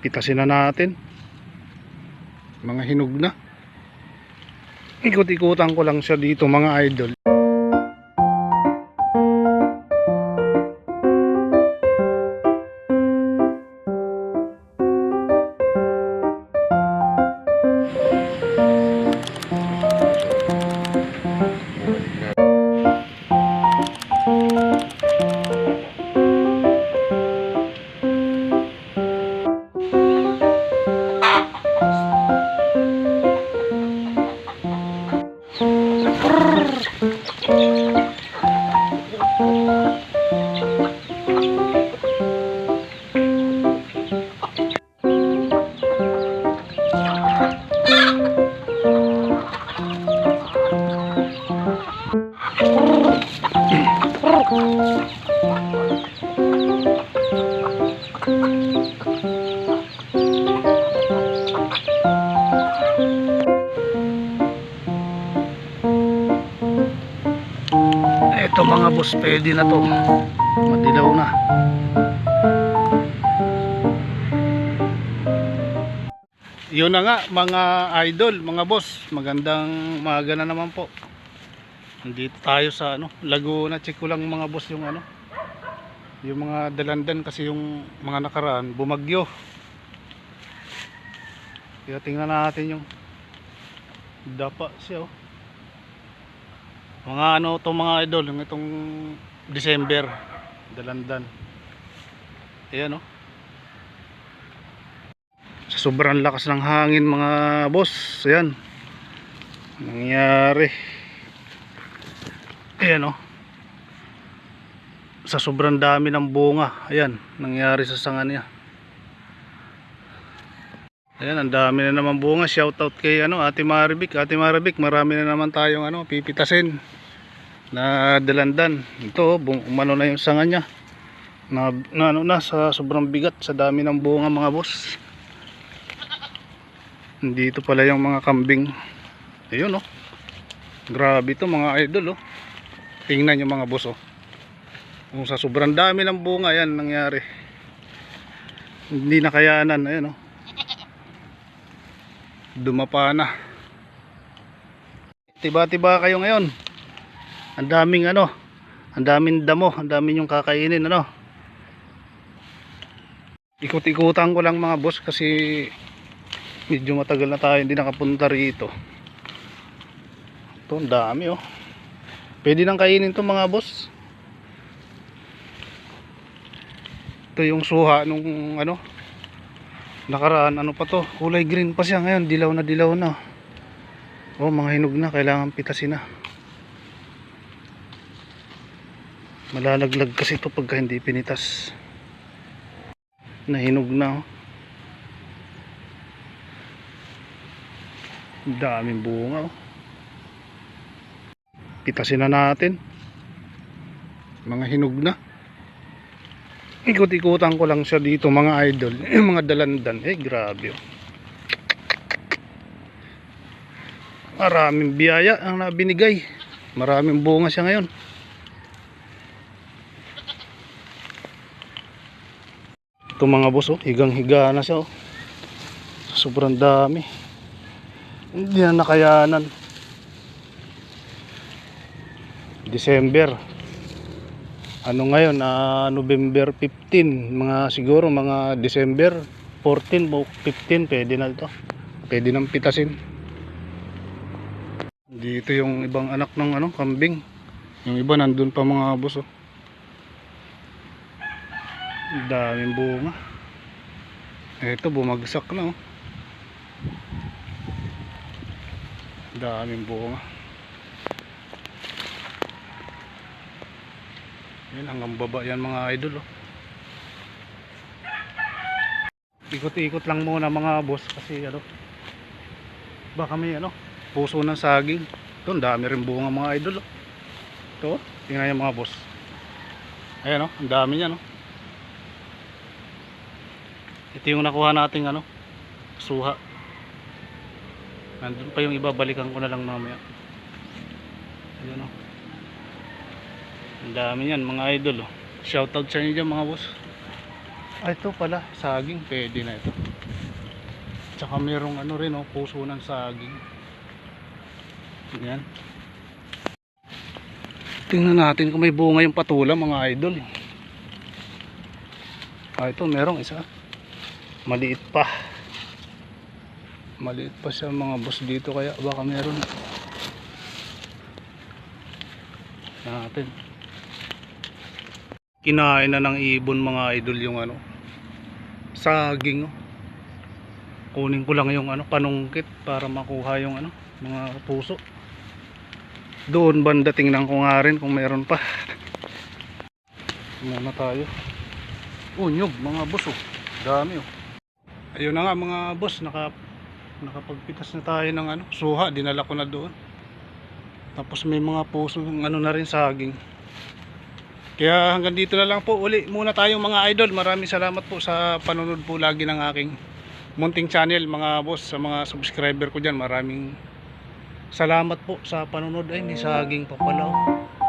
Pitasin na natin. Mga hinog na. Ikot-ikutan ko lang siya dito mga idol. Gracias. Ito mga boss, pwede na to. Madilaw na. Yun na nga mga idol, mga boss. Magandang umaga na naman po. Nandito tayo sa ano, Laguna. Check ko lang mga boss yung ano. Yung mga dalandan kasi yung mga nakaraan bumagyo. Kaya tingnan natin yung dapa siya oh. Mga ano to mga idol, yung itong December, dalandan. Ayan oh. Sa sobrang lakas ng hangin mga boss, ayan. Nangyari. Ayan oh. Sa sobrang dami ng bunga, ayan, nangyari sa sanga niya. Ayan, ang dami na naman bunga. Shoutout kay ano, Ate Maribik. Ate Maribik, marami na naman tayong ano, pipitasin na dalandan. Ito, bung, umano na yung sanga niya. Na, na ano na sa sobrang bigat sa dami ng bunga mga boss. Dito pala yung mga kambing. Ayun oh. Grabe to mga idol oh. Tingnan yung mga boss oh. Kung sa sobrang dami ng bunga yan nangyari. Hindi nakayanan, ayun oh dumapa na. Tiba-tiba kayo ngayon. Ang daming ano ang daming damo ang daming yung kakainin ano? Ikot-ikutan ko lang mga boss kasi medyo matagal na tayo hindi nakapunta rito. Ito ang dami oh. Pwede nang kainin to mga boss. Ito yung suha nung ano nakaraan ano pa to? Kulay green pa siya ngayon. Dilaw na dilaw na. Oh mga hinog na. Kailangan pitasin na. Malalaglag kasi ito pagka hindi pinitas. Nahinog na oh. Daming bunga oh. Pitasin na natin. Mga hinog na ikot-ikutan ko lang siya dito mga idol. Yung mga dalandan. Eh grabe oh. maraming biyaya ang nabinigay. Maraming bunga siya ngayon. Ito mga boss oh. Higang higa na siya oh. Sobrang dami. Hindi na nakayanan. December ano ngayon ah, November 15 mga siguro mga December 14 o 15 pwede na ito pwede nang pitasin. Dito yung ibang anak ng ano kambing. Yung iba nandun pa mga boss oh. daming bunga. Eto bumagsak na oh. Daming bunga Yan hanggang baba yan mga idol oh. Ikot-ikot lang muna mga boss kasi ano baka may ano puso ng saging. Ito dami rin bunga mga idol oh. Ito oh, tingnan niyo mga boss. Ayan oh, ang dami niyan oh. Ito yung nakuha nating ano suha. Nandun pa yung iba balikan ko na lang mamaya. Ayan oh. Ang dami yan mga idol oh. Shoutout sa inyo dyan mga boss. Ah, ito pala, saging. Pwede na ito. Tsaka merong ano rin, oh, puso ng saging. Yan. Tingnan natin kung may bunga yung patula, mga idol. Ah, ito, merong isa. Maliit pa. Maliit pa siya mga boss dito, kaya baka meron. Natin. Kinain na ng ibon mga idol yung ano, saging oh. kunin ko lang yung ano panungkit para makuha yung ano mga puso. Doon banda tingnan ko nga rin kung meron pa? Muna tayo. Nyug mga boss oh. Dami oh. Ayun na nga mga boss naka nakapagpitas na tayo ng ano suha. Dinala ko na doon. Tapos may mga puso ano na rin saging kaya hanggang dito na lang po uli muna tayong mga idol. Maraming salamat po sa panunod po lagi ng aking munting channel mga boss sa mga subscriber ko dyan. Maraming salamat po sa panunod. Ay may saging pa pala. oh.